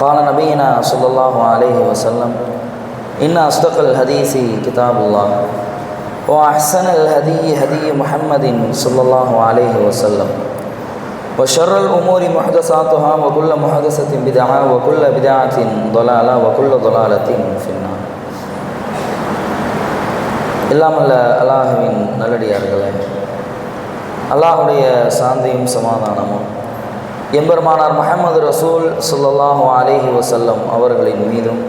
قال نبينا صلى الله عليه وسلم إن أصدق الحديث كتاب الله وأحسن الهدي هدي محمد صلى الله عليه وسلم وشر الأمور محدثاتها وكل محدثة بدعة وكل بدعة ضلالة وكل ضلالة في النار இல்லாமல்ல அல்லாஹுவின் நல்லடியார்களே அல்லாஹுடைய சாந்தியும் சமாதானமும் எம்பெருமானார் முகமது ரசூல் சுல்லாஹு அலிஹி வசல்லம் அவர்களின் மீதும்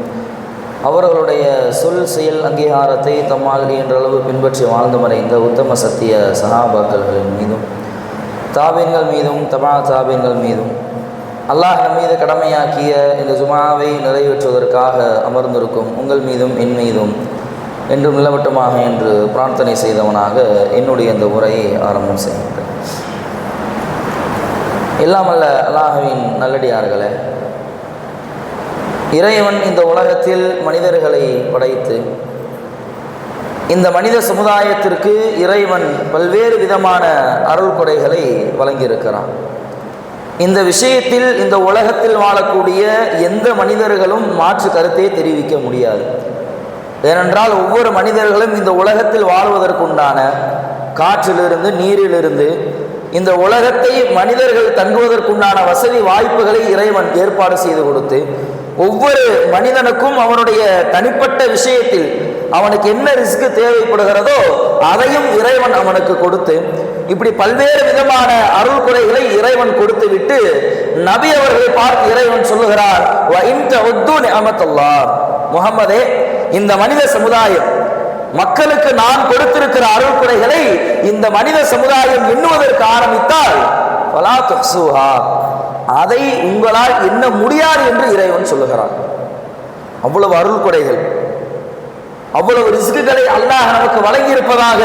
அவர்களுடைய சொல் செயல் அங்கீகாரத்தை தம்மால் அளவு பின்பற்றி வாழ்ந்து மறைந்த உத்தம சத்திய சகாபாக்கள்களின் மீதும் தாபீன்கள் மீதும் தபா தாபீன்கள் மீதும் அல்லாஹ் மீது கடமையாக்கிய இந்த ஜுமாவை நிறைவேற்றுவதற்காக அமர்ந்திருக்கும் உங்கள் மீதும் என் மீதும் என்றும் நிலவட்டமாக என்று பிரார்த்தனை செய்தவனாக என்னுடைய இந்த உரையை ஆரம்பம் செய்கின்றேன். இல்லாமல் அல்லாஹுவின் நல்லடியார்களே. இறைவன் இந்த உலகத்தில் மனிதர்களை படைத்து இந்த மனித சமுதாயத்திற்கு இறைவன் பல்வேறு விதமான அருள் கொடைகளை வழங்கியிருக்கிறான். இந்த விஷயத்தில் இந்த உலகத்தில் வாழக்கூடிய எந்த மனிதர்களும் மாற்று கருத்தை தெரிவிக்க முடியாது. ஏனென்றால் ஒவ்வொரு மனிதர்களும் இந்த உலகத்தில் வாழ்வதற்குண்டான காற்றிலிருந்து நீரிலிருந்து இந்த உலகத்தை மனிதர்கள் தங்குவதற்குண்டான வசதி வாய்ப்புகளை இறைவன் ஏற்பாடு செய்து கொடுத்து ஒவ்வொரு மனிதனுக்கும் அவனுடைய தனிப்பட்ட விஷயத்தில் அவனுக்கு என்ன ரிஸ்க் தேவைப்படுகிறதோ அதையும் இறைவன் அவனுக்கு கொடுத்து இப்படி பல்வேறு விதமான அருள் குறைகளை இறைவன் கொடுத்து விட்டு நபி அவர்களை பார்த்து இறைவன் சொல்லுகிறார் முகமதே இந்த மனித சமுதாயம் மக்களுக்கு நான் கொடுத்திருக்கிற அருள் இந்த மனித சமுதாயம் எண்ணுவதற்கு ஆரம்பித்தால் அதை உங்களால் எண்ண முடியாது என்று இறைவன் சொல்லுகிறான். அவ்வளவு அருள் கொடைகள் அவ்வளவு ரிஸ்குகளை அல்லாஹ் நமக்கு வழங்கியிருப்பதாக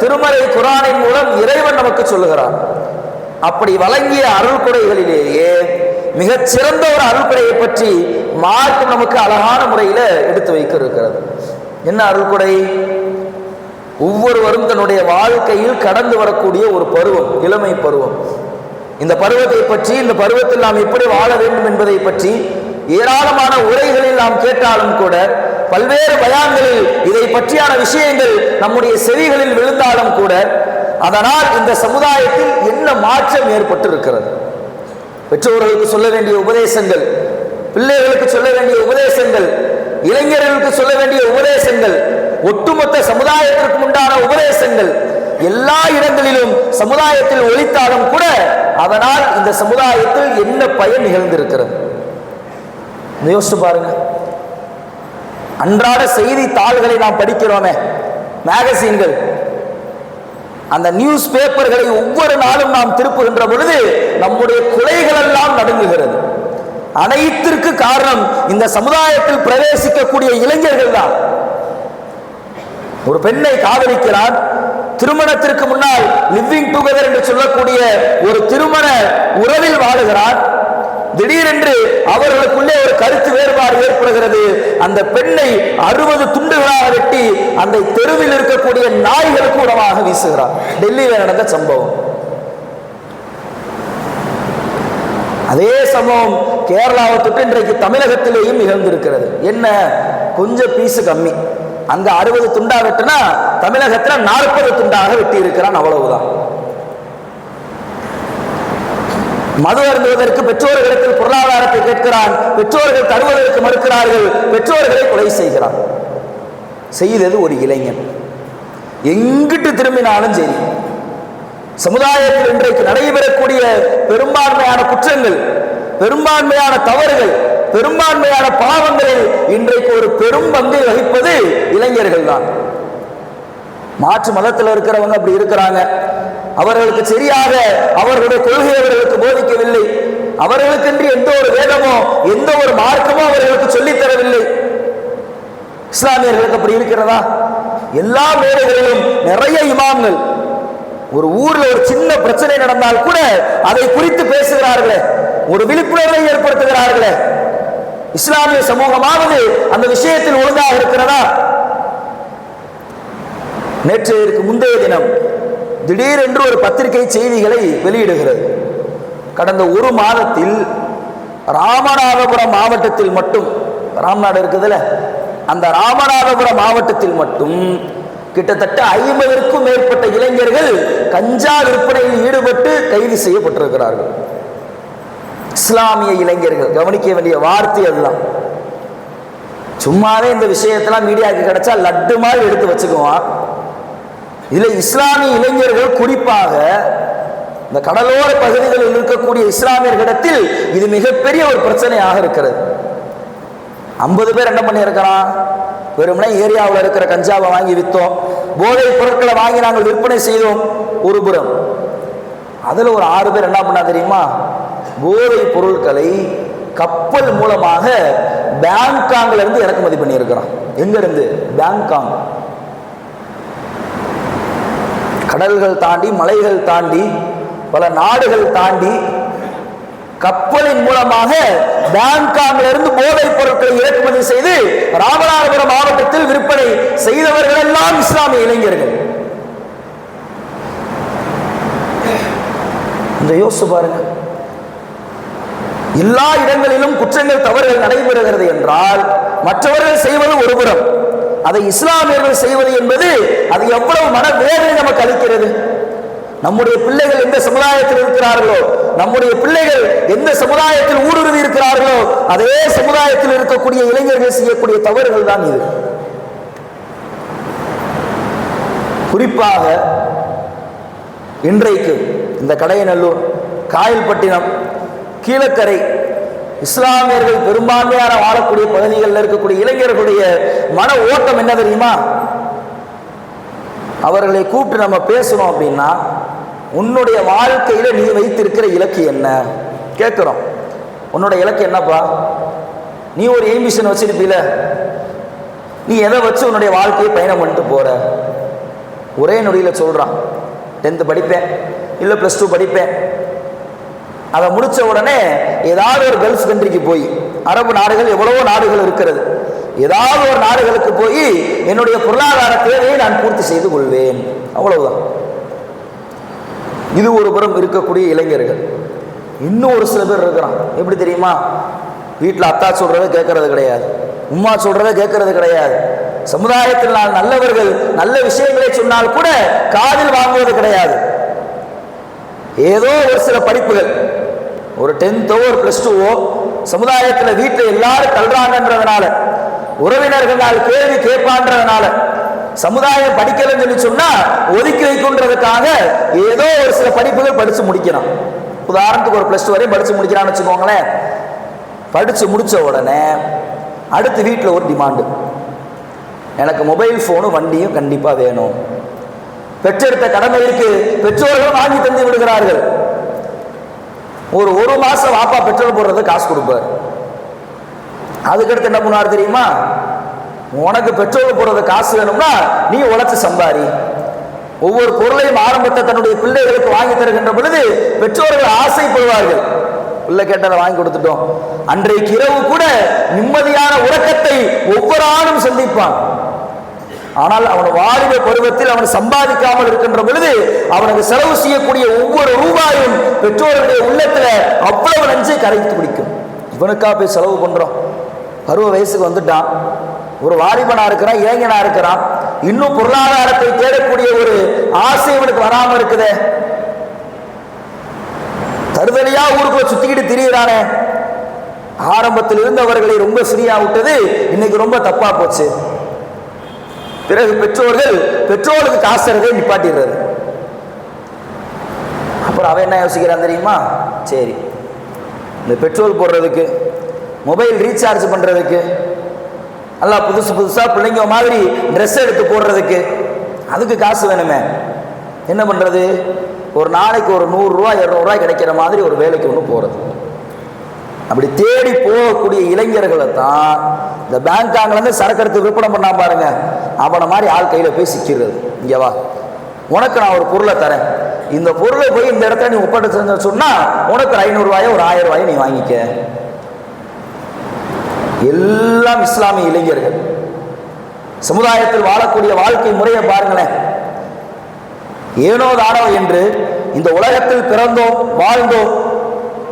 திருமலை திருமறை குரானின் மூலம் இறைவன் நமக்கு சொல்லுகிறான். அப்படி வழங்கிய அருள் கொடைகளிலேயே மிகச் சிறந்த ஒரு அருள் கொடையை பற்றி மார்க்கம் நமக்கு அழகான முறையில் எடுத்து வைக்க இருக்கிறது என்ன அருள்கொடை? ஒவ்வொருவரும் தன்னுடைய வாழ்க்கையில் கடந்து வரக்கூடிய ஒரு பருவம் இளமை பருவம். இந்த பருவத்தை பற்றி இந்த பருவத்தில் நாம் எப்படி வாழ வேண்டும் என்பதை பற்றி ஏராளமான உரைகளில் நாம் கேட்டாலும் கூட பல்வேறு பயான்களில் இதை பற்றியான விஷயங்கள் நம்முடைய செவிகளில் விழுந்தாலும் கூட அதனால் இந்த சமுதாயத்தில் என்ன மாற்றம் ஏற்பட்டு இருக்கிறது பெற்றோர்களுக்கு சொல்ல வேண்டிய உபதேசங்கள் பிள்ளைகளுக்கு சொல்ல வேண்டிய உபதேசங்கள் இளைஞர்களுக்கு சொல்ல வேண்டிய உபதேசங்கள் ஒட்டுமொத்த சமுதாயத்திற்கு உண்டான உபதேசங்கள் எல்லா இடங்களிலும் சமுதாயத்தில் ஒழித்தாலும் கூட அதனால் இந்த சமுதாயத்தில் என்ன பயன் நிகழ்ந்திருக்கிறது? யோசிச்சு பாருங்க. அன்றாட செய்தி தாள்களை நாம் படிக்கிறோமே மேகசீன்கள் அந்த நியூஸ் பேப்பர்களை ஒவ்வொரு நாளும் நாம் திருப்புகின்ற பொழுது நம்முடைய குலைகள் எல்லாம் நடுங்குகிறது. அனைத்திற்கு காரணம் இந்த சமுதாயத்தில் பிரவேசிக்கக்கூடிய இளைஞர்கள் தான். ஒரு பெண்ணை காதலிக்கிறார். திருமணத்திற்கு முன்னால் லிவிங் டுகெதர் என்று சொல்லக்கூடிய ஒரு திருமண உறவில் வாழுகிறார். திடீரென்று அவர்களுக்குள்ளே ஒரு கருத்து வேறுபாடு ஏற்படுகிறது. அந்த பெண்ணை அறுபது துண்டுகளாக வெட்டி அந்த தெருவில் இருக்கக்கூடிய நாய்களுக்கு உணவாக வீசுகிறார். டெல்லியில் நடந்த சம்பவம். அதே சமயம் கேரளாவை தொட்டு இன்றைக்கு தமிழகத்திலேயும் நிகழ்ந்திருக்கிறது. என்ன? கொஞ்சம் பீஸு கம்மி. அந்த அறுபது துண்டா வெட்டினா தமிழகத்தில் நாற்பது துண்டாக வெட்டி இருக்கிறான் அவ்வளவுதான். மது அருந்துவதற்கு பெற்றோர்களிடத்தில் பொருளாதாரத்தை கேட்கிறான். பெற்றோர்கள் தருவதற்கு மறுக்கிறார்கள். பெற்றோர்களை கொலை செய்கிறான். செய்தது ஒரு இளைஞன். எங்கிட்டு திரும்பினாலும் சரி. சமுதாயத்தில் இன்றைக்கு நடைபெறக்கூடிய பெரும்பான்மையான குற்றங்கள் பெரும்பான்மையான தவறுகள் பெரும்பான்மையான பாவங்களில் இன்றைக்கு ஒரு பெரும் பங்கை வகிப்பது இளைஞர்கள் தான் மாற்று மதத்தில் இருக்கிறவங்க அப்படி இருக்கிறாங்க. அவர்களுக்கு சரியாக அவர்களுடைய கொள்கை அவர்களுக்கு போதிக்கவில்லை. அவர்களுக்கென்று எந்த ஒரு வேதமோ எந்த ஒரு மார்க்கமோ அவர்களுக்கு சொல்லித் தரவில்லை. இஸ்லாமியர்களுக்கு அப்படி இருக்கிறதா? எல்லா மேடைகளிலும் நிறைய இமாம்கள் ஒரு ஊர்ல ஒரு சின்ன பிரச்சனை நடந்தால் கூட அதை குறித்து பேசுகிறார்களே ஒரு விழிப்புணர்வை ஏற்படுத்துகிறார்களே. இஸ்லாமிய சமூகமாவது அந்த விஷயத்தில் ஒழுங்காக இருக்கிறதா? நேற்றைக்கு முந்தைய தினம் திடீரென்று ஒரு பத்திரிகை செய்திகளை வெளியிடுகிறது. கடந்த ஒரு மாதத்தில் ராமநாதபுரம் மாவட்டத்தில் மட்டும் ராம்நாடு இருக்குதுல்ல அந்த ராமநாதபுரம் மாவட்டத்தில் மட்டும் கிட்டத்தட்ட ஐம்பதற்கும் மேற்பட்ட இளைஞர்கள் கஞ்சா விற்பனையில் ஈடுபட்டு கைது செய்யப்பட்டிருக்கிறார்கள். இஸ்லாமிய இளைஞர்கள் கவனிக்க வேண்டிய வார்த்தை அதுதான். சும்மாவே இந்த விஷயத்தெல்லாம் மீடியாவுக்கு கிடைச்சா லட்டு மாதிரி எடுத்து வச்சுக்குவான். இதுல இஸ்லாமிய இளைஞர்கள் குறிப்பாக இந்த கடலோர பகுதிகளில் இருக்கக்கூடிய இஸ்லாமியர்களிடத்தில் இது மிகப்பெரிய ஒரு பிரச்சனையாக இருக்கிறது. ஐம்பது பேர் என்ன பண்ணியிருக்கிறான்? வெறுமனே ஏரியாவில் இருக்கிற கஞ்சாவை வாங்கி விற்றோம் போதைப் பொருட்களை வாங்கி நாங்கள் விற்பனை செய்தோம். ஒரு புறம். அதில் ஒரு ஆறு பேர் என்ன பண்ணா தெரியுமா? போதைப் பொருட்களை கப்பல் மூலமாக பேங்காங்ல இருந்து இறக்குமதி பண்ணியிருக்கிறான். எங்கிருந்து பேங்காங். கடல்கள் தாண்டி மலைகள் தாண்டி பல நாடுகள் தாண்டி கப்பலின் மூலமாக பேங்காங்ல இருந்து போதைப் பொருட்களை இறக்குமதி செய்து ராமநாதபுரம் மாவட்டத்தில் விற்பனை செய்தவர்கள் எல்லாம் இஸ்லாமிய இளைஞர்கள். இந்த யோசிச்சு பாருங்க. எல்லா இடங்களிலும் குற்றங்கள் தவறுகள் நடைபெறுகிறது என்றால் மற்றவர்கள் செய்வது ஒருபுறம் அதை இஸ்லாமியர்கள் செய்வது என்பது அது எவ்வளவு மனவேதனை நமக்கு அளிக்கிறது? நம்முடைய பிள்ளைகள் எந்த சமுதாயத்தில் இருக்கிறார்களோ நம்முடைய பிள்ளைகள் எந்த சமுதாயத்தில் ஊடுருவி இருக்கிறார்களோ அதே சமுதாயத்தில் இருக்கக்கூடிய இளைஞர்கள் செய்யக்கூடிய தவறுகள் தான் இது. குறிப்பாக இன்றைக்கு இந்த கடையநல்லூர் காயல்பட்டினம் கீழக்கரை இஸ்லாமியர்கள் பெரும்பான்மையான வாழக்கூடிய பகுதிகளில் இருக்கக்கூடிய இளைஞர்களுடைய மன ஓட்டம் என்ன தெரியுமா? அவர்களை கூப்பிட்டு நம்ம பேசணும் அப்படின்னா உன்னுடைய வாழ்க்கையில நீ வைத்திருக்கிற இலக்கு என்ன? கேட்கிறோம். உன்னோட இலக்கு என்னப்பா? நீ ஒரு எய்மிஷன் வச்சிருப்பீல. நீ எதை வச்சு உன்னுடைய வாழ்க்கையை பயணம் பண்ணிட்டு போற? ஒரே நொடியில் சொல்கிறான் டென்த்து படிப்பேன். இல்லை ப்ளஸ் டூ படிப்பேன். அதை முடித்த உடனே ஏதாவது ஒரு கல்ஃப் கண்ட்ரிக்கு போய் அரபு நாடுகள் எவ்வளவோ நாடுகள் இருக்கிறது. ஏதாவது ஒரு நாடுகளுக்கு போய் என்னுடைய பொருளாதார தேவையை நான் பூர்த்தி செய்து கொள்வேன். அவ்வளவுதான். இது ஒரு புறம் இருக்கக்கூடிய இளைஞர்கள். இன்னும் ஒரு சில பேர் இருக்கிறான். எப்படி தெரியுமா? வீட்டில் அத்தா சொல்கிறத கேட்கறது கிடையாது. உம்மா சொல்கிறத கேட்கறது கிடையாது. சமுதாயத்தில் நான் நல்லவர்கள் நல்ல விஷயங்களை சொன்னால் கூட காதில் வாங்குவது கிடையாது. ஏதோ ஒரு சில படிப்புகள். ஒரு டென்த்தோ ஒரு பிளஸ் டூவோ சமுதாயத்தில் வீட்டில் எல்லாரும் தள்ளுறாங்கன்றதுனால உறவினர்களால் கேள்வி கேட்பான்றதுனால சமுதாயம் படிக்கலன்னு சொல்லி சொன்னா ஒதுக்கி வைக்குன்றதுக்காக ஏதோ ஒரு சில படிப்புகள் படிச்சு முடிக்கிறான் உதாரணத்துக்கு ஒரு பிளஸ் டூ வரையும் படிச்சு முடிக்கிறான்னு வச்சுக்கோங்களேன். படிச்சு முடிச்ச உடனே அடுத்து வீட்டில் ஒரு டிமாண்டு எனக்கு மொபைல் ஃபோனும் வண்டியும் கண்டிப்பாக வேணும். பெற்றெடுத்த கடமைக்கு பெற்றோர்களும் வாங்கி தந்து விடுகிறார்கள். ஒரு ஒரு மாசம் வாப்பா பெட்ரோல் போடுறது காசு கொடுப்பார். அதுக்கடுத்து என்ன பண்ணுவார் தெரியுமா? உனக்கு பெட்ரோல் போடுறது காசு வேணும்னா நீ உழைச்சு சம்பாரி. ஒவ்வொரு பொருளையும் ஆரம்பத்தை தன்னுடைய பிள்ளைகளுக்கு வாங்கி தருகின்ற பொழுது பெற்றோர்கள் ஆசைப்படுவார்கள். பிள்ளை கேட்டதை வாங்கி கொடுத்துட்டோம். அன்றைக்கு இரவு கூட நிம்மதியான உறக்கத்தை ஒவ்வொரு ஆணும் சந்திப்பான். ஆனால் அவன் வாலிப பருவத்தில் அவன் சம்பாதிக்காமல் இருக்கின்ற பொழுது அவனுக்கு செலவு செய்யக்கூடிய ஒவ்வொரு ரூபாயும் பெற்றோருடைய உள்ளத்துல அவ்வளவு நஞ்சை கரைத்து பிடிக்கும் இவனுக்கா போய் செலவு பண்றோம். பருவ வயசுக்கு வந்துட்டான். ஒரு வாலிபனா இருக்கிறான் இளைஞனா இருக்கிறான். இன்னும் பொருளாதாரத்தை தேடக்கூடிய ஒரு ஆசை இவனுக்கு வராம இருக்குதே. தருதலியா ஊருக்குள்ள சுத்திக்கிட்டு திரியிறானே. ஆரம்பத்தில் இருந்தவர்களை ரொம்ப ஃப்ரீயா விட்டது இன்னைக்கு ரொம்ப தப்பா போச்சு. பிறகு பெற்றோர்கள் பெற்றோருக்கு காசு நிப்பாட்டிடுறது அப்புறம் அவன் என்ன யோசிக்கிறான் தெரியுமா? சரி இந்த பெட்ரோல் போடுறதுக்கு மொபைல் ரீசார்ஜ் பண்ணுறதுக்கு நல்லா புதுசு புதுசாக பிள்ளைங்க மாதிரி ட்ரெஸ் எடுத்து போடுறதுக்கு. அதுக்கு காசு வேணுமே. என்ன பண்ணுறது ஒரு நாளைக்கு ஒரு நூறுரூவா இரநூறுவா கிடைக்கிற மாதிரி ஒரு வேலைக்கு ஒன்று போகிறது அப்படி தேடி போகக்கூடிய இளைஞர்களை தான் இந்த பேங்காங்லேருந்து சரக்கு எடுத்து விற்பனை பண்ணா பாருங்க. அவனை மாதிரி ஆள் கையில் போய் சிக்கிறது இங்கே வா. உனக்கு நான் ஒரு பொருளை தரேன். இந்த பொருளை போய் இந்த இடத்துல நீ ஒப்படைச்சு சொன்னால் உனக்கு ஒரு ஐநூறுரூவாயோ ஒரு ஆயிரம் ரூபாயோ நீ வாங்கிக்க. எல்லாம் இஸ்லாமிய இளைஞர்கள். சமுதாயத்தில் வாழக்கூடிய வாழ்க்கை முறையை பாருங்களேன். ஏனோ தானோ என்று இந்த உலகத்தில் பிறந்தோம் வாழ்ந்தோம்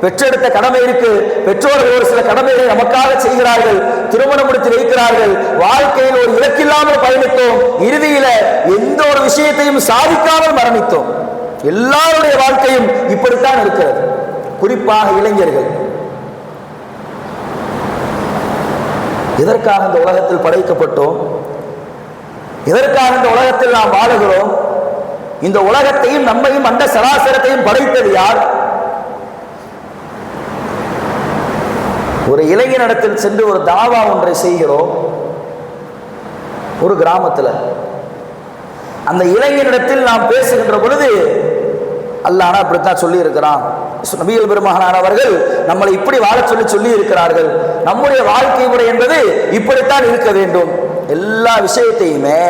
பெற்றெடுத்த கடமை இருக்கு. பெற்றோர்கள் ஒரு சில கடமைகளை நமக்காக செய்கிறார்கள் திருமணம் முடித்து வைக்கிறார்கள் வாழ்க்கையில் ஒரு இலக்கில்லாமல் பயணித்தோம் இறுதியில எந்த ஒரு விஷயத்தையும் சாதிக்காமல் மரணித்தோம். எல்லாருடைய வாழ்க்கையும் இப்படித்தான் இருக்கிறது. குறிப்பாக இளைஞர்கள். எதற்காக இந்த உலகத்தில் படைக்கப்பட்டோம்? எதற்காக இந்த உலகத்தில் நாம் வாழுகிறோம்? இந்த உலகத்தையும் நம்மையும் அந்த சராசரத்தையும் படைத்தது யார்? ஒரு இளைஞனிடத்தில் சென்று ஒரு தாவா ஒன்றை செய்கிறோம். ஒரு கிராமத்தில். அந்த இளைஞனிடத்தில் நாம் பேசுகின்ற பொழுது அல்லானா அப்படித்தான் சொல்லி இருக்கிறான் நபிகள் பெருமகனான் அவர்கள் நம்மளை இப்படி வாழ சொல்லி சொல்லி இருக்கிறார்கள் நம்முடைய வாழ்க்கை முறை என்பது இப்படித்தான் இருக்க வேண்டும். எல்லா விஷயத்தையுமே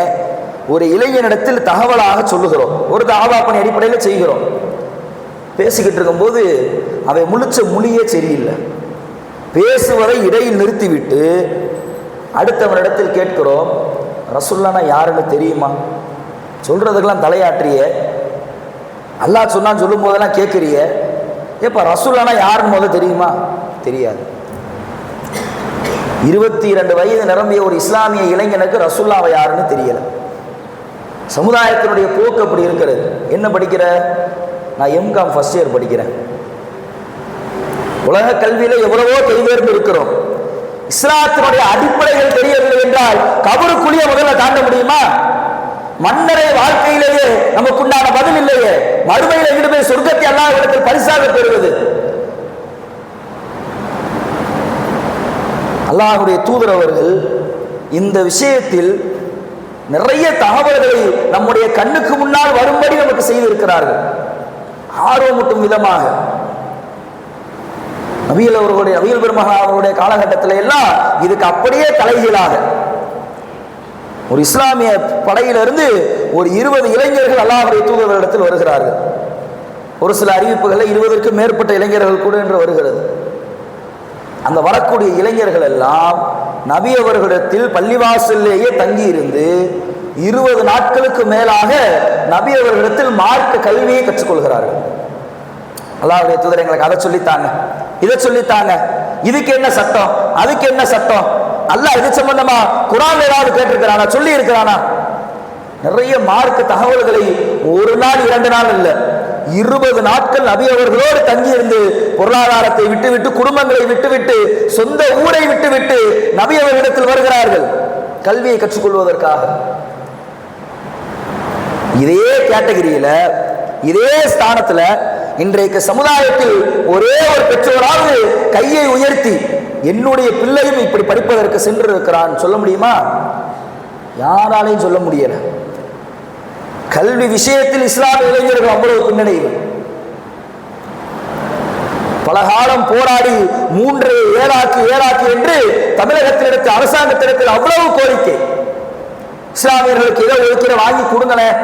ஒரு இளைஞனிடத்தில் தகவலாக சொல்லுகிறோம். ஒரு தாவா பணி அடிப்படையில் செய்கிறோம். பேசிக்கிட்டு இருக்கும்போது அவை முழிச்ச மொழியே சரியில்லை. பேசுவதை இடையில் நிறுத்திவிட்டு அடுத்தவனிடத்தில் கேட்கிறோம் ரசுல்லானா யாருன்னு தெரியுமா? சொல்றதுக்கெல்லாம் தலையாற்றிய அல்லாஹ் சொன்னான்னு சொல்லும் போதெல்லாம் கேட்குறிய. ஏப்பா ரசுல்லானா யாருன்னு முதல் தெரியுமா? தெரியாது. இருபத்தி இரண்டு வயது நிரம்பிய ஒரு இஸ்லாமிய இளைஞனுக்கு ரசுல்லாவை யாருன்னு தெரியல. சமுதாயத்தினுடைய போக்கு அப்படி இருக்கிறது. என்ன படிக்கிற? நான் எம்காம் ஃபர்ஸ்ட் இயர் படிக்கிறேன். உலக கல்வியில எவ்வளவோ தெளிவேர்ந்து இருக்கிறோம். இஸ்லாத்தினுடைய அடிப்படைகள் தெரியவில்லை என்றால் கபருக்குழிய முதல்ல தாண்ட முடியுமா? மன்னரை வாழ்க்கையிலேயே நமக்குண்டான பதில் இல்லையே மறுமையில் எங்கிட்டு போய் சொர்க்கத்தை அல்லாஹ் இடத்தில் பரிசாக பெறுவது. அல்லாஹுடைய தூதர் அவர்கள் இந்த விஷயத்தில் நிறைய தகவல்களை நம்முடைய கண்ணுக்கு முன்னால் வரும்படி நமக்கு செய்திருக்கிறார்கள். ஆர்வமூட்டும் விதமாக. நபியல் அவர்களுடைய நபியல் பெருமகன் அவர்களுடைய காலகட்டத்தில் எல்லாம் இதுக்கு அப்படியே தலைகீழாக ஒரு இஸ்லாமிய படையிலிருந்து ஒரு இருபது இளைஞர்கள் அல்லாஹுடைய தூதர்களிடத்தில் வருகிறார்கள். ஒரு சில அறிவிப்புகளில் இருபதற்கும் மேற்பட்ட இளைஞர்கள் கூட என்று வருகிறது. அந்த வரக்கூடிய இளைஞர்கள் எல்லாம் நபி அவர்களிடத்தில் பள்ளிவாசல்லேயே தங்கி இருந்து இருபது நாட்களுக்கு மேலாக நபி அவர்களிடத்தில் மார்க்க கல்வியை கற்றுக்கொள்கிறார்கள். அல்லாவுடைய தூதர் எங்களுக்கு அதை சொல்லித்தாங்க இதை சொல்லித்தாங்க. இதுக்கு என்ன சட்டம்? அதுக்கு என்ன சட்டம்? அல்லாஹ் இது சம்பந்தமா குரான் ஏதாவது கேட்டிருக்கிறானா சொல்லி இருக்கிறானா நிறைய மார்க்க தகவல்களை ஒரு நாள் இரண்டு நாள் இல்லை. இருபது நாட்கள் நபி அவர்களோடு தங்கியிருந்து பொருளாதாரத்தை விட்டுவிட்டு குடும்பங்களை விட்டுவிட்டு சொந்த ஊரை விட்டுவிட்டு நபி அவர்களிடத்தில் வருகிறார்கள். கல்வியை கற்றுக்கொள்வதற்காக. இதே கேட்டகரியில இதே ஸ்தானத்துல இன்றைக்கு சமுதாயத்தில் ஒரே ஒரு பெற்றோராவது கையை உயர்த்தி என்னுடைய பிள்ளையும் இப்படி படிப்பதற்கு சென்று இருக்கிறான் சொல்ல முடியுமா? யாராலையும் சொல்ல முடியல. கல்வி விஷயத்தில் இஸ்லாமிய இளைஞர்கள் அவ்வளவு பின்னடைவு. பல காலம் போராடி மூன்று ஏழாக்கு ஏழாக்கு என்று தமிழகத்திலிருந்து அரசாங்கத்திடத்தில் அவ்வளவு கோரிக்கை. இஸ்லாமியர்களுக்கு இட ஒதுக்கீடு வாங்கி கொடுங்களேன்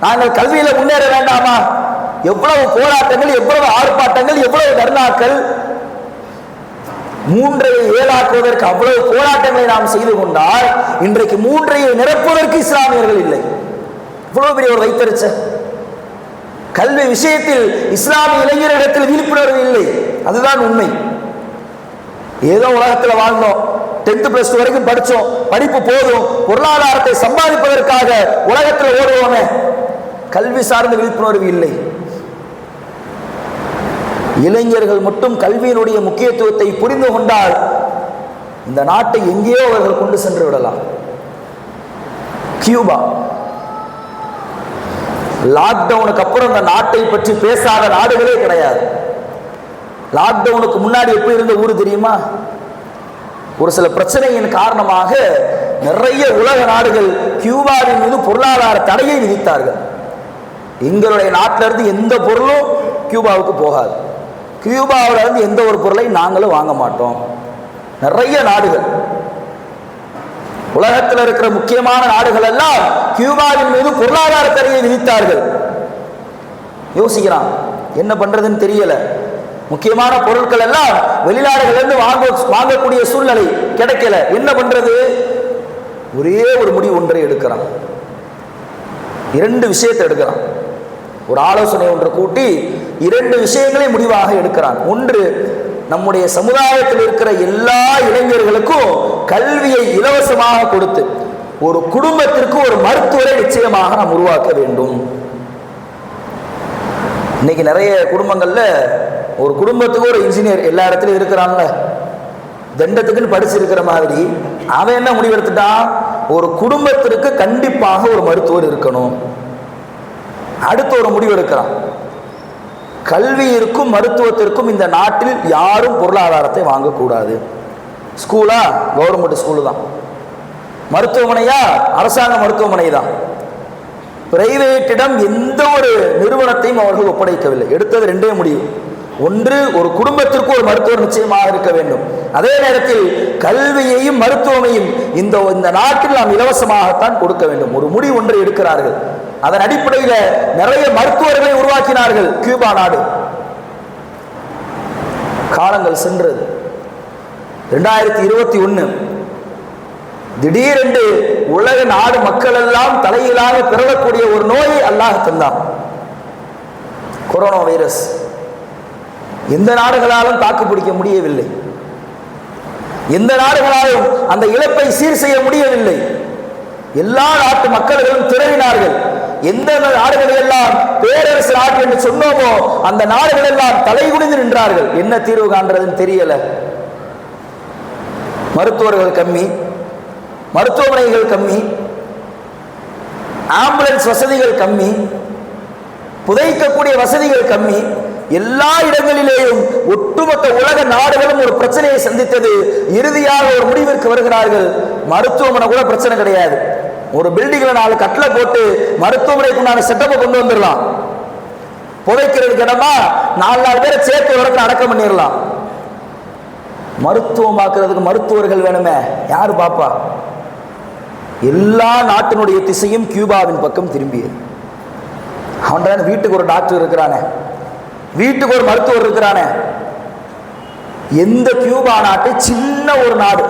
நாங்கள் கல்வியில முன்னேற வேண்டாமா? எவ்வளவு போராட்டங்கள் எவ்வளவு ஆர்ப்பாட்டங்கள் எவ்வளவு தர்ணாக்கள் மூன்றை ஏழாக்குவதற்கு அவ்வளவு போராட்டங்களை நாம் செய்து கொண்டால் இன்றைக்கு மூன்றையை நிரப்புவதற்கு இஸ்லாமியர்கள் இல்லை. இவ்வளவு பெரிய ஒரு வைத்தறிச்ச கல்வி விஷயத்தில் இஸ்லாமிய இளைஞரிடத்தில் விழிப்புணர்வு இல்லை. அதுதான் உண்மை. ஏதோ உலகத்தில் வாழ்ந்தோம். டென்த் பிளஸ் டூ வரைக்கும் படித்தோம் படிப்பு போதும். பொருளாதாரத்தை சம்பாதிப்பதற்காக உலகத்தில் ஓடுவோமே. கல்வி சார்ந்த விழிப்புணர்வு இல்லை. இளைஞர்கள் மட்டும் கல்வியினுடைய முக்கியத்துவத்தை புரிந்து கொண்டால் இந்த நாட்டை எங்கேயோ அவர்கள் கொண்டு சென்று விடலாம். கியூபா. லாக்டவுனுக்கு அப்புறம் இந்த நாட்டை பற்றி பேசாத நாடுகளே கிடையாது. லாக்டவுனுக்கு முன்னாடி எப்படி இருந்த ஊர் தெரியுமா? ஒரு சில பிரச்சனையின் காரணமாக நிறைய உலக நாடுகள் கியூபாவின் மீது பொருளாதார தடையை விதித்தார்கள். எங்களுடைய நாட்டிலிருந்து எந்த பொருளும் கியூபாவுக்கு போகாது. கியூபாவில் இருந்து எந்த ஒரு பொருளையும் நாங்களும் வாங்க மாட்டோம். நிறைய நாடுகள். உலகத்தில் இருக்கிற முக்கியமான நாடுகள் எல்லாம் கியூபாவின் மீது பொருளாதார தடையை விதித்தார்கள். யோசிக்கிறான் என்ன பண்றதுன்னு தெரியல. முக்கியமான பொருட்கள் எல்லாம் வெளிநாடுகளிலிருந்து வாங்க வாங்கக்கூடிய சூழ்நிலை கிடைக்கல. என்ன பண்றது? ஒரே ஒரு முடிவு ஒன்றை எடுக்கிறான். இரண்டு விஷயத்தை எடுக்கிறான். ஒரு ஆலோசனை ஒன்று கூட்டி இரண்டு விஷயங்களை முடிவாக எடுக்கிறான். ஒன்று நம்முடைய சமுதாயத்தில் இருக்கிற எல்லா இளைஞர்களுக்கும் கல்வியை இலவசமாக கொடுத்து ஒரு குடும்பத்திற்கு ஒரு மருத்துவரை நிச்சயமாக நாம் உருவாக்க வேண்டும். இன்னைக்கு நிறைய குடும்பங்கள்ல ஒரு குடும்பத்துக்கு ஒரு இன்ஜினியர் எல்லா இடத்துலையும் இருக்கிறான்ல. தண்டத்துக்குன்னு படிச்சிருக்கிற மாதிரி அவன் என்ன முடிவெடுத்துட்டான்? ஒரு குடும்பத்திற்கு கண்டிப்பாக ஒரு மருத்துவர் இருக்கணும். அடுத்து ஒரு முடிவு எடுக்கிறான். கல்வியிற்கும் மருத்துவத்திற்கும் இந்த நாட்டில் யாரும் பொருளாதாரத்தை வாங்கக்கூடாது. ஸ்கூலா? கவர்மெண்ட் ஸ்கூலு தான். மருத்துவமனையா? அரசாங்க மருத்துவமனை தான். பிரைவேட்டிடம் எந்த ஒரு நிறுவனத்தையும் அவர்கள் ஒப்படைக்கவில்லை. எடுத்தது ரெண்டே முடிவு. ஒன்று ஒரு குடும்பத்திற்கு ஒரு மருத்துவர் நிச்சயமாக இருக்க வேண்டும். அதே நேரத்தில் கல்வியையும் மருத்துவமையும் இந்த இந்த நாட்டில் நாம் இலவசமாகத்தான் கொடுக்க வேண்டும். ஒரு முடிவு ஒன்றை எடுக்கிறார்கள். அதன் அடிப்படையில் நிறைய மருத்துவர்களை உருவாக்கினார்கள் கியூபா நாடு. காலங்கள் சென்றது. ரெண்டாயிரத்தி இருபத்தி ஒன்று திடீரென்று உலக நாடு மக்கள் எல்லாம் தலையிலாக பிறழக்கூடிய ஒரு நோயை அல்லாஹ் தந்தான். Corona virus. எந்த நாடுகளாலும் தாக்கு பிடிக்க முடியவில்லை. எந்த நாடுகளாலும் அந்த இழப்பை சீர் செய்ய முடியவில்லை. எல்லா நாட்டு மக்கள்களும் திரவினார்கள். எந்த நாடுகள் எல்லாம் பேரரசு நாடு என்று சொன்னோமோ அந்த நாடுகள் எல்லாம் தலைகுனிந்து நின்றார்கள். என்ன தீர்வு காண்றதுன்னு தெரியல. மருத்துவர்கள் கம்மி மருத்துவமனைகள் கம்மி ஆம்புலன்ஸ் வசதிகள் கம்மி புதைக்கக்கூடிய வசதிகள் கம்மி. எல்லா இடங்களிலேயும் ஒட்டுமொத்த உலக நாடுகளும் ஒரு பிரச்சனையை சந்தித்தது. இறுதியாக ஒரு முடிவிற்கு வருகிறார்கள். மருத்துவமனை கூட பிரச்சனை கிடையாது. ஒரு பில்டிங்ல நாலு கட்டில போட்டு மருத்துவமனைக்கு உண்டான செட்டப்பை கொண்டு வந்துடலாம். புதைக்கிறதுக்கு இடமா நாலு நாலு பேரை சேர்த்து வரக்கு அடக்கம் பண்ணிடலாம். மருத்துவமாக்குறதுக்கு மருத்துவர்கள் வேணுமே? யாரு பாப்பா? எல்லா நாட்டினுடைய திசையும் கியூபாவின் பக்கம் திரும்பியது. அவன் வீட்டுக்கு ஒரு டாக்டர் இருக்கிறானே. வீட்டுக்கு ஒரு மருத்துவர் இருக்கிறானே. எந்த கியூபா நாட்டை? சின்ன ஒரு நாடு.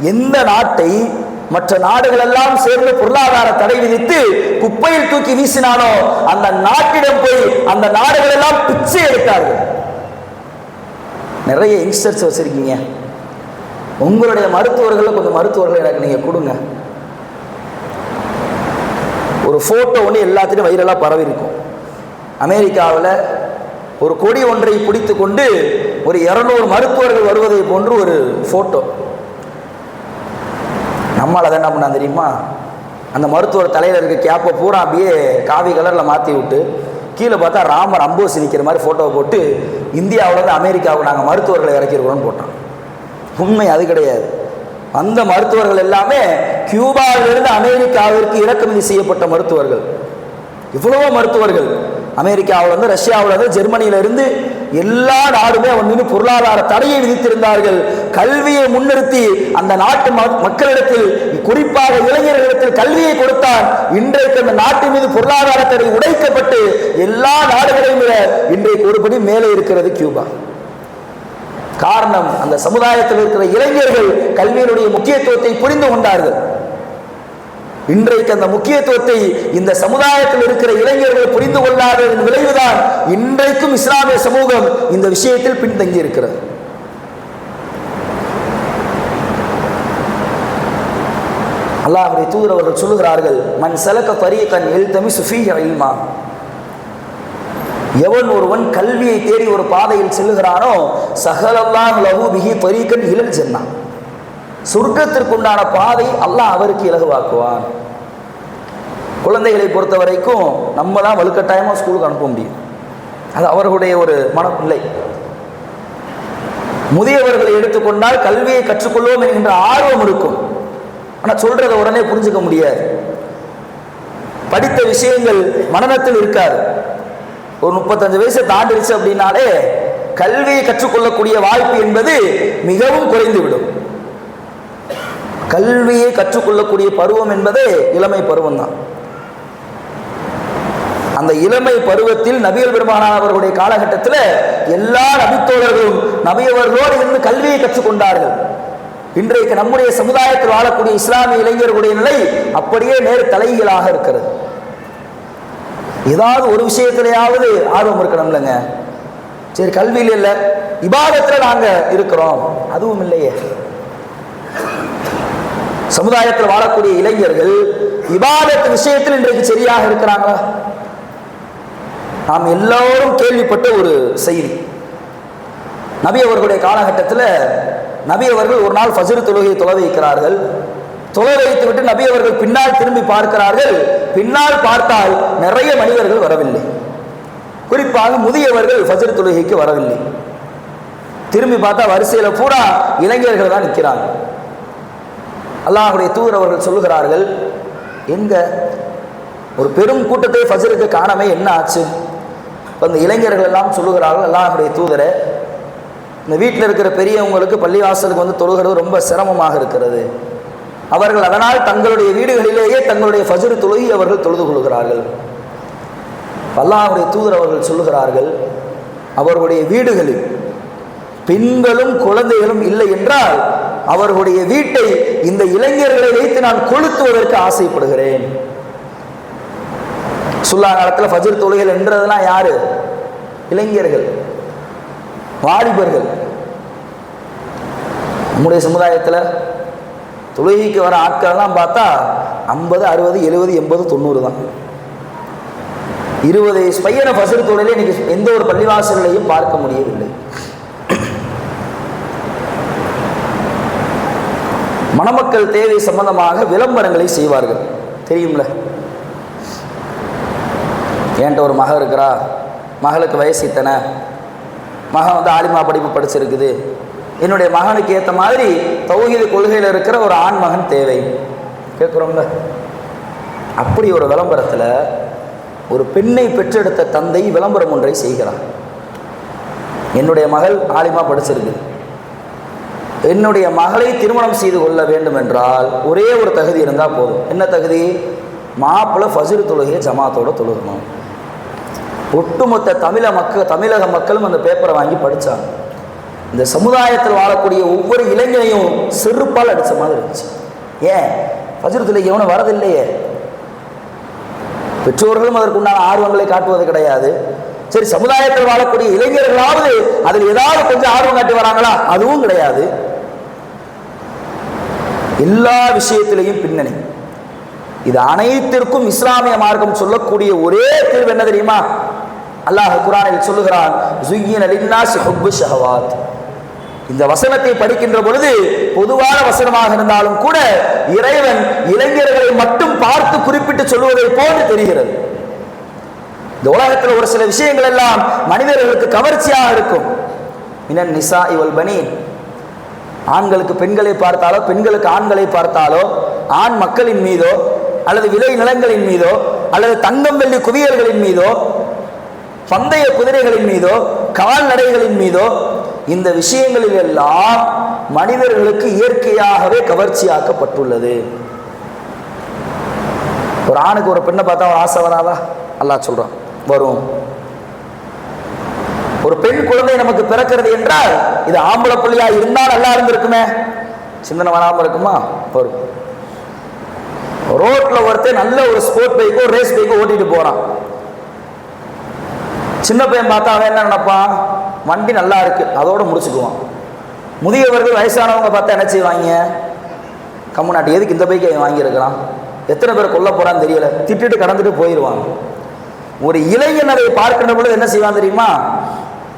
எந்த நாட்டை மற்ற நாடுகள் எல்லாம் சேர்ந்து பொருளாதார தடை விதித்து குப்பையில் தூக்கி வீசினானோ அந்த நாட்டிடம் போய் அந்த நாடுகள் எல்லாம் பிச்சை எடுத்தார்கள். நிறைய யங்ஸ்டர்ஸ் வச்சிருக்கீங்க. உங்களுடைய மருத்துவர்களை கொஞ்சம் மருத்துவர்கள் எனக்கு நீங்க கொடுங்க. ஒரு போட்டோ ஒன்று எல்லாத்திலும் வைரலாக பரவி இருக்கும் அமெரிக்காவில் ஒரு கொடி ஒன்றை பிடித்து கொண்டு ஒரு இரநூறு மருத்துவர்கள் வருவதை போன்று ஒரு போட்டோ நம்மால் அதை என்ன பண்ணா தெரியுமா? அந்த மருத்துவர் தலையில் இருக்க கேப்பை பூரா அப்படியே காவி கலரில் மாற்றி விட்டு கீழே பார்த்தா ராமர் அம்போசி நிற்கிற மாதிரி ஃபோட்டோவை போட்டு இந்தியாவிலேருந்து அமெரிக்காவுக்கு நாங்கள் மருத்துவர்களை இறக்கிருக்கிறோம்னு போட்டோம் உண்மை அது கிடையாது. அந்த மருத்துவர்கள் எல்லாமே கியூபாவிலிருந்து அமெரிக்காவிற்கு இறக்குமதி செய்யப்பட்ட மருத்துவர்கள். இவ்வளவோ மருத்துவர்கள். அமெரிக்காவிலேருந்து ரஷ்யாவிலேருந்து ஜெர்மனியிலிருந்து எல்லா நாடுமே அவன் மீது பொருளாதார தடையை விதித்திருந்தார்கள். கல்வியை முன்னிறுத்தி அந்த நாட்டு ம- மக்களிடத்தில் குறிப்பாக இளைஞர்களிடத்தில் கல்வியை கொடுத்தான் இன்றைக்கு அந்த நாட்டின் மீது பொருளாதார தடை உடைக்கப்பட்டு எல்லா நாடுகளையும் விட இன்றைக்கு ஒருபடி மேலே இருக்கிறது கியூபா. காரணம் அந்த சமுதாயத்தில் இருக்கிற இளைஞர்கள் கல்வியினுடைய முக்கியத்துவத்தை புரிந்து கொண்டார்கள். இன்றைக்கு அந்த முக்கியத்துவத்தை இந்த சமுதாயத்தில் இருக்கிற இளைஞர்கள் புரிந்து கொள்ளாததன் விளைவுதான் இன்றைக்கும் இஸ்லாமிய சமூகம் இந்த விஷயத்தில் பின்தங்கி இருக்கிறது. அல்லாஹ்வுடைய தூதர் அவர்கள் சொல்லுகிறார்கள் மண் சலக்க தன் எழுத்தமி சுஃபீக இல்மா. எவன் ஒருவன் கல்வியை தேடி ஒரு பாதையில் செல்லுகிறானோ சகலல்லாம் லகு பிஹி தரீகன் இலல் சென்னான் சொர்க்கத்திற்குண்டான பாதை அல்லாஹ் அவருக்கு இலகுவாக்குவான். குழந்தைகளை பொறுத்த வரைக்கும் நம்ம தான் வலுக்கட்டாயமாக ஸ்கூலுக்கு அனுப்ப முடியும். அது அவர்களுடைய ஒரு மனநிலை. முதியவர்களை எடுத்துக்கொண்டால் கல்வியை கற்றுக்கொள்வோம் என்கின்ற ஆர்வம் இருக்கும். ஆனால் சொல்றதை உடனே புரிஞ்சுக்க முடியாது. படித்த விஷயங்கள் மனநத்தில் இருக்காது. ஒரு முப்பத்தஞ்சு வயசை தாண்டிடுச்சு அப்படின்னாலே கல்வியை கற்றுக்கொள்ளக்கூடிய வாய்ப்பு என்பது மிகவும் குறைந்துவிடும். கல்வியை கற்றுக்கொள்ளக்கூடிய பருவம் என்பதே இளமை பருவம் தான் அந்த இளமை பருவத்தில் நபிகள் பெருமானார் அவர்களுடைய காலகட்டத்தில் எல்லா நபித்தோழர்களும் நபியவர்களோடு இருந்து கல்வியை கற்றுக்கொண்டார்கள். இன்றைக்கு நம்முடைய சமுதாயத்தில் வாழக்கூடிய இஸ்லாமிய இளைஞர்களுடைய நிலை அப்படியே நேர் தலைகீழாக இருக்கிறது. ஏதாவது ஒரு விஷயத்திலேயாவது ஆர்வம் இருக்கணும் இல்லைங்க? சரி கல்வியில் இல்லை. இபாதத்தில் நாங்கள் இருக்கிறோம். அதுவும் இல்லையே. சமுதாயத்தில் வாழக்கூடிய இளைஞர்கள் இபாதத் விஷயத்தில் இன்றைக்கு சரியாக இருக்கிறாங்களா? நாம் எல்லோரும் கேள்விப்பட்ட ஒரு செய்தி. நபி அவர்களுடைய காலகட்டத்தில் நபி அவர்கள் ஒரு நாள் ஃபஜ்ர் தொழுகையை தொலை வைக்கிறார்கள். தொலை வைத்து விட்டு நபி அவர்கள் பின்னால் திரும்பி பார்க்கிறார்கள். பின்னால் பார்த்தால் நிறைய மனிதர்கள் வரவில்லை. குறிப்பாக முதியவர்கள் ஃபஜ்ர் தொழுகைக்கு வரவில்லை. திரும்பி பார்த்தா வரிசையில் பூரா இளைஞர்கள் தான் நிற்கிறாங்க அல்லாஹுடைய தூதர் அவர்கள் சொல்லுகிறார்கள் எங்க? ஒரு பெரும் கூட்டத்தை ஃபஜருக்கு காணமே என்ன ஆச்சு? இப்போ இந்த இளைஞர்கள் எல்லாம் சொல்லுகிறார்கள் அல்லாஹுடைய தூதரை இந்த வீட்டில் இருக்கிற பெரியவங்களுக்கு பள்ளிவாசலுக்கு வந்து தொழுகிறது ரொம்ப சிரமமாக இருக்கிறது. அவர்கள் அதனால் தங்களுடைய வீடுகளிலேயே தங்களுடைய ஃபஜ்ர் தொழுகி அவர்கள் தொழுது கொள்கிறார்கள். அல்லாஹுடைய தூதர் அவர்கள் சொல்லுகிறார்கள் அவர்களுடைய வீடுகளில் பெண்களும் குழந்தைகளும் இல்லை என்றால் அவர்களுடைய வீட்டை இந்த இளைஞர்களை வைத்து நான் கொளுத்துவதற்கு ஆசைப்படுகிறேன். சுல்லா காலத்தில் ஃபஜர் தொழுகைகள் என்றதெல்லாம் யார்? இளைஞர்கள். வாலிபர்கள். நம்முடைய சமுதாயத்தில் தொழுகைக்கு வர ஆட்கள்லாம் பார்த்தா ஐம்பது அறுபது எழுபது எண்பது தொண்ணூறு தான். இருபது பையனை ஃபசல் தொழிலே இன்னைக்கு எந்த ஒரு பள்ளிவாசல்களையும் பார்க்க முடியவில்லை. மணமக்கள் தேவை சம்பந்தமாக விளம்பரங்களை செய்வார்கள். தெரியும்ல? என்கிட்ட ஒரு மகள் இருக்கிறா? மகளுக்கு வயசு இத்தனை? மகன் வந்து ஆலிமா படிப்பு படிச்சிருக்குது. என்னுடைய மகனுக்கு ஏற்ற மாதிரி தௌஹீது கொள்கையில் இருக்கிற ஒரு ஆண் மகன் தேவை. கேட்குறோம்ல அப்படி ஒரு விளம்பரத்தில் ஒரு பெண்ணை பெற்றெடுத்த தந்தை விளம்பரம் ஒன்றை செய்கிறார். என்னுடைய மகள் ஆலிமா படிச்சிருக்கு என்னுடைய மகளை திருமணம் செய்து கொள்ள வேண்டும் என்றால் ஒரே ஒரு தகுதி இருந்தால் போதும். என்ன தகுதி? மாப்பிள்ளை ஃபஜ்ர் தொழுகையை ஜமாத்தோட தொழுகணும். ஒட்டுமொத்த தமிழ மக்கள் தமிழக மக்களும் அந்த பேப்பரை வாங்கி படித்தாங்க இந்த சமுதாயத்தில் வாழக்கூடிய ஒவ்வொரு இளைஞனையும் செருப்பால் அடித்த மாதிரி இருந்துச்சு. ஏன்? வஜ்ரத்தில் எவனும் வரதில்லையே. பெற்றோர்களும் அதற்குண்டான ஆர்வங்களை காட்டுவது கிடையாது. சரி சமுதாயத்தில் வாழக்கூடிய இளைஞர்களாவது அதில் ஏதாவது கொஞ்சம் ஆர்வம் காட்டி வராங்களா? அதுவும் கிடையாது. எல்லா விஷயத்திலையும் பின்னணி. இது அனைத்திற்கும் இஸ்லாமிய மார்க்கம் சொல்லக்கூடிய ஒரே தீர்வு என்ன தெரியுமா? அல்லாஹ் குரானில் சொல்லுகிறான் ஷஹவாத். இந்த வசனத்தை படிக்கின்ற பொழுது பொதுவான வசனமாக இருந்தாலும் கூட இறைவன் இளைஞர்களை மட்டும் பார்த்து குறிப்பிட்டு சொல்வதை போன்று தெரிகிறது. இந்த உலகத்தில் ஒரு சில விஷயங்கள் எல்லாம் மனிதர்களுக்கு கவர்ச்சியாக இருக்கும். மினன் நிசா இவள் பனி ஆண்களுக்கு பெண்களை பார்த்தாலோ பெண்களுக்கு ஆண்களை பார்த்தாலோ ஆண் மக்களின் மீதோ அல்லது விளை நிலங்களின் மீதோ அல்லது தங்கம் வெள்ளி குவியல்களின் மீதோ பந்தய குதிரைகளின் மீதோ கால்நடைகளின் மீதோ இந்த விஷயங்களில் எல்லாம் மனிதர்களுக்கு இயற்கையாகவே கவர்ச்சியாக்கப்பட்டுள்ளது. ஒரு ஆணுக்கு ஒரு பெண்ணை பார்த்தா அவன் ஆசை வராதா அல்லா சொல்றான். வரும். ஒரு பெண் குழந்தை நமக்கு பிறக்கிறது என்றால் இது ஆம்பளை பிள்ளையா இருந்தால் நல்லா இருந்திருக்குமே? சிந்தனை வராம இருக்குமா? வரும். ரோட்ல ஒருத்தன் நல்ல ஒரு ஸ்போர்ட் பைக்கோ ரேஸ் பைக்கோ ஓட்டிட்டு போறான். சின்ன பையன் பார்த்தா அவன் என்ன நினைப்பான் வண்டி நல்லா இருக்கு. அதோட முடிச்சுக்குவான். முதியவர்கள் வயசானவங்க பார்த்தா என்ன செய்வாங்க? கம்முநாட்டு எதுக்கு இந்த பைக்கை அவன் வாங்கியிருக்கிறான்? எத்தனை பேர் கொல்ல போறான்னு தெரியல. திட்டிட்டு கடந்துட்டு போயிடுவாங்க ஒரு இளைஞன் அதை பார்க்கின்ற பொழுது என்ன செய்வான் தெரியுமா?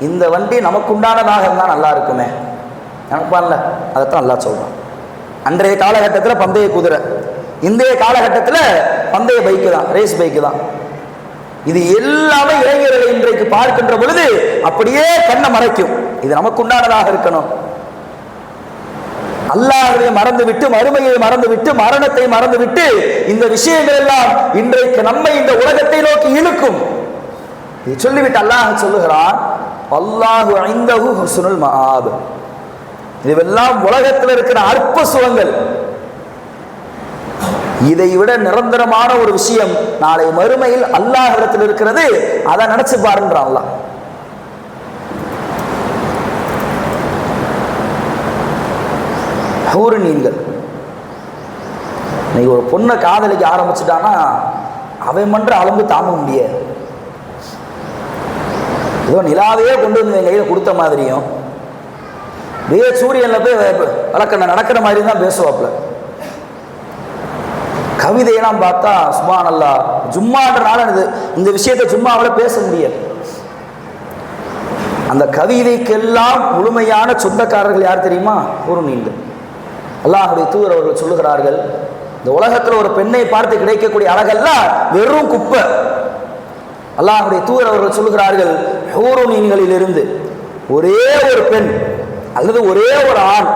இந்த வண்டி நமக்குண்டானதாக இருந்தால் நல்லா இருக்குமே. நினைப்பான்ல? அதைத்தான் நல்லா சொல்றான். அன்றைய காலகட்டத்தில் பந்தய குதிரை. இன்றைய காலகட்டத்தில் பந்தய பைக்கு தான் ரேஸ் பைக்கு தான். இது எல்லாமே இளைஞர்களை இன்றைக்கு பார்க்கின்ற பொழுது அப்படியே கண்ணை மறைக்கும். இது நமக்கு உண்டானதாக இருக்கணும். அல்லாஹ்வை மறந்து விட்டு மறுமையை மறந்து விட்டு மரணத்தை மறந்து விட்டு இந்த விஷயங்கள் எல்லாம் இன்றைக்கு நம்மை இந்த உலகத்தை நோக்கி இழுக்கும். இதை சொல்லிவிட்டு அல்லாஹ் சொல்லுகிறான் அல்லாஹு ஐந்தகு ஹுஸ்னுல் மஆப் இதுவெல்லாம் உலகத்தில் இருக்கிற அற்ப சுகங்கள். இதை விட நிரந்தரமான ஒரு விஷயம் நாளை மறுமையில் அல்லாஹ் இடத்தில் இருக்கிறது. அதை நினைச்சு பாருன்றான் அல்லாஹ். நீங்கள் நீ ஒரு பொண்ணை காதலிக்க ஆரம்பிச்சிட்டான்னா அவன் மன்ற அளவு தாங்க முடியாது ஏதோ நிலாவையே கொண்டு வந்து என் கையில் கொடுத்த மாதிரியும் வே சூரியனில் போய் வழக்க நடக்கிற மாதிரி தான் பேசுவாப்பில். கவிதையெல்லாம் பார்த்தா சும்மா நல்லா ஜும்மான்றனால இது இந்த விஷயத்தை ஜும்மாவில் பேச முடியாது. அந்த கவிதைக்கெல்லாம் முழுமையான சொந்தக்காரர்கள் யார் தெரியுமா? ஒரு நீங்கள் அல்லாஹுடைய தூதர் அவர்கள் சொல்லுகிறார்கள் இந்த உலகத்தில் ஒரு பெண்ணை பார்த்து கிடைக்கக்கூடிய அழகெல்லாம் வெறும் குப்பை. அல்லாஹுடைய தூதர் அவர்கள் சொல்லுகிறார்கள் இருந்து ஒரே ஒரு பெண் அல்லது ஒரே ஒரு ஆண்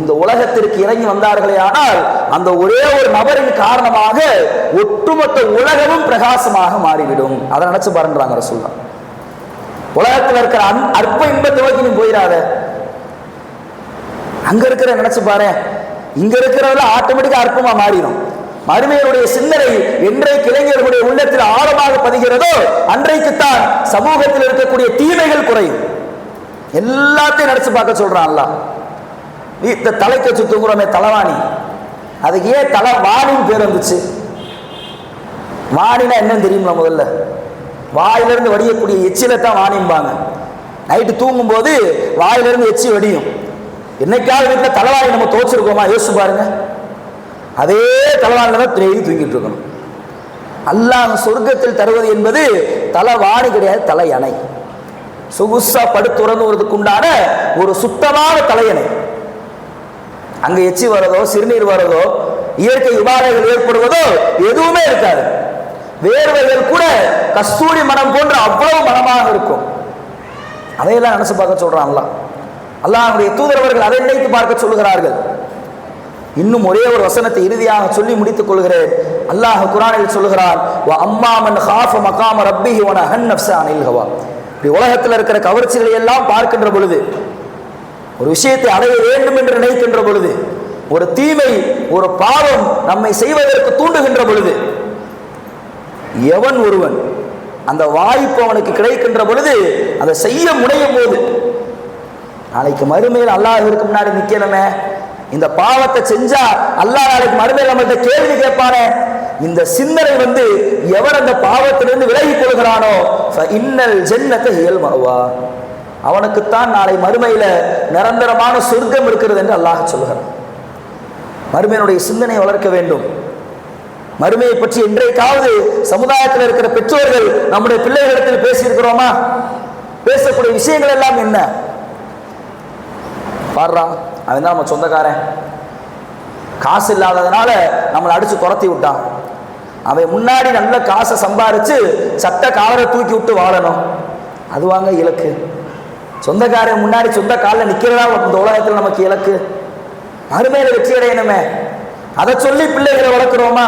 இந்த உலகத்திற்கு இறங்கி வந்தார்களே ஆனால் அந்த ஒரே ஒரு நபரின் காரணமாக ஒட்டுமொத்த உலகமும் பிரகாசமாக மாறிவிடும். அதை நினைச்சு பாருன்றாங்க ரசூல்லா உலகத்தில் இருக்கிற அன் அற்ப இன்பத்தை நோக்கி நீ போயிடாத அங்க இருக்கிற நினைச்சு பாரு இங்க இருக்கிறதுல ஆட்டோமேட்டிக்கா அற்பமா மாறிடும். மறுமையினுடைய சிந்தனை என்றைக்கு இளைஞர்களுடைய உள்ளத்தில் ஆழமாக பதிகிறதோ அன்றைக்குத்தான் சமூகத்தில் இருக்கக்கூடிய தீமைகள் குறையும். எல்லாத்தையும் நினைச்சு பார்க்க சொல்றான் அல்லாஹ். இந்த தலைக்கு வச்சு தூங்குறோமே தலைவாணி. அதுக்கு ஏன் தலை வாணின்னு பேர் வந்துச்சு? வாணினா என்னன்னு தெரியுமா முதல்ல? வாயிலிருந்து வடியக்கூடிய எச்சிலை தான் வாணிம்பாங்க. நைட்டு தூங்கும்போது வாயிலிருந்து எச்சி வடியும். என்னைக்காவது வீட்டில் தலைவாணி நம்ம துவச்சிருக்கோமா யோசிச்சு பாருங்க. அதே தலைவாணில தான் டெய்லி தூங்கிட்டு இருக்கணும். அல்லாஹ் சொர்க்கத்தில் தருவது என்பது தலைவாணி கிடையாது தலையணை சொகுசா படுத்துறதுக்கு உண்டான ஒரு சுத்தமான தலையணை அங்கே எச்சி வரதோ சிறுநீர் வரதோ இயற்கை உபாதைகள் ஏற்படுவதோ எதுவுமே இருக்காது. வேர்வைகள் கூட கஸ்தூரி மனம் போன்ற அவ்வளவு மனமாக இருக்கும். அதையெல்லாம் நினைச்சு பார்க்க சொல்றான் அல்லாஹ். அல்லாஹ்வுடைய தூதரவர்கள் அதை நினைத்து பார்க்க சொல்லுகிறார்கள். இன்னும் ஒரே ஒரு வசனத்தை இறுதியாக சொல்லி முடித்துக் கொள்கிறேன். அல்லாஹ் குரானில் சொல்லுகிறான் அம்மா மன் மகாம ரப்பி வ நஹன் நஃப்ஸ அனில் ஹவா. இப்படி உலகத்தில் இருக்கிற கவர்ச்சிகளை எல்லாம் பார்க்கின்ற பொழுது ஒரு விஷயத்தை அடைய வேண்டும் என்று நினைக்கின்ற பொழுது ஒரு தீமை ஒரு பாவம் நம்மை செய்வதற்கு தூண்டுகின்ற பொழுது எவன் ஒருவன் அந்த வாய்ப்பு அவனுக்கு கிடைக்கின்ற பொழுது அதை செய்ய முனையும் போது நாளைக்கு மறுமையில் அல்லாஹ்விற்கு முன்னாடி நிக்கணுமே? இந்த பாவத்தை செஞ்சா அல்லாஹ் நாளைக்கு மறுமையில் நம்மகிட்ட கேள்வி கேட்பானே? இந்த சிந்தனை வந்து எவர் அந்த பாவத்திலிருந்து விலகி கொள்கிறானோ? இன்னல் ஜென்னத்தை இயல்மாவா அவனுக்குத்தான் நாளை மறுமையில் நிரந்தரமான சொர்க்கம் இருக்கிறது என்று அல்லாஹ் சொல்கிறான் மறுமையினுடைய சிந்தனை வளர்க்க வேண்டும். மறுமையை பற்றி இன்றைக்காவது சமுதாயத்தில் இருக்கிற பெற்றோர்கள் நம்முடைய பிள்ளைகளிடத்தில் பேசியிருக்கிறோமா? பேசக்கூடிய விஷயங்கள் எல்லாம் என்ன? பாடுறான் அவன் தான் நம்ம சொந்தக்காரன். காசு இல்லாததுனால நம்மளை அடிச்சு துரத்தி விட்டான். அவன் முன்னாடி நல்ல காசை சம்பாரிச்சு சட்ட காவரை தூக்கி விட்டு வாழணும். அதுவாங்க இலக்கு. சொந்தக்காரன் முன்னாடி சொந்த காலில் நிற்கிறதா இந்த உலகத்தில் நமக்கு இலக்கு? மறுமையில வெற்றி அடையணுமே. அதை சொல்லி பிள்ளைகளை வளர்க்குறோமா?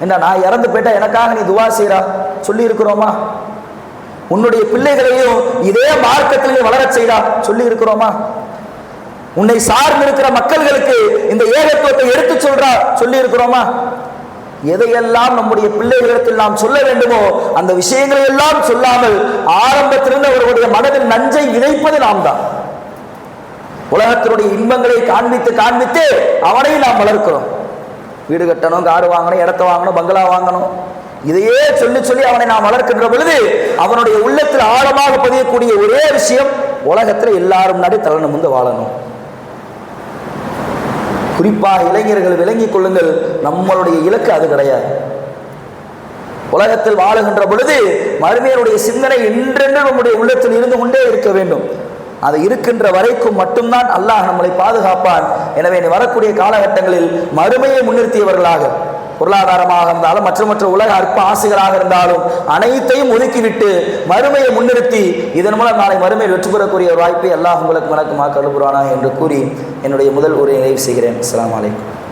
என்ன நான் இறந்து போயிட்டா எனக்காக நீ துவா செய்கிறா சொல்லி இருக்கிறோமா? உன்னுடைய பிள்ளைகளையும் இதே மார்க்கத்தில் வளர செய்கிறா செய்தா சொல்லி இருக்கிறோமா? உன்னை சார்ந்து இருக்கிற மக்கள்களுக்கு இந்த ஏகத்துவத்தை எடுத்து சொல்றா? சொல்லி இருக்கிறோமா? எதையெல்லாம் நம்முடைய பிள்ளைகளிடத்தில் நாம் சொல்ல வேண்டுமோ அந்த விஷயங்களை எல்லாம் சொல்லாமல் ஆரம்பத்திலிருந்து அவர்களுடைய மனதில் நஞ்சை விதைப்பது நாம் தான் உலகத்தினுடைய இன்பங்களை காண்பித்து காண்பித்து அவனையும் நாம் வளர்க்கிறோம். வீடு கட்டணும் காரு வாங்கணும் இடத்த வாங்கணும் பங்களா வாங்கணும். இதையே சொல்லி சொல்லி அவனை நாம் வளர்க்கின்ற பொழுது அவனுடைய உள்ளத்தில் ஆழமாக பதியக்கூடிய ஒரே விஷயம் உலகத்தில் எல்லாரும் நடி தலை நிமிர்ந்து வாழணும். குறிப்பாக இளைஞர்கள் விளங்கிக் கொள்ளுங்கள். நம்மளுடைய இலக்கு அது கிடையாது. உலகத்தில் வாழுகின்ற பொழுது மறுமையினுடைய சிந்தனை என்றென்று நம்முடைய உள்ளத்தில் இருந்து கொண்டே இருக்க வேண்டும். அது இருக்கின்ற வரைக்கும் மட்டும்தான் அல்லாஹ் நம்மளை பாதுகாப்பான். எனவே இனி வரக்கூடிய காலகட்டங்களில் மறுமையை முன்னிறுத்தியவர்களாக பொருளாதாரமாக இருந்தாலும் மற்ற மற்ற உலக அற்ப ஆசைகளாக இருந்தாலும் அனைத்தையும் ஒதுக்கிவிட்டு மறுமையை முன்னிறுத்தி இதன் மூலம் நாளை மறுமையில் வெற்றி பெறக்கூடிய ஒரு வாய்ப்பை எல்லா உங்களுக்கு வணக்கமாக கருபுரானா என்று கூறி என்னுடைய முதல் உரையை நிறைவு செய்கிறேன். அஸ்ஸலாமு வலைக்கம்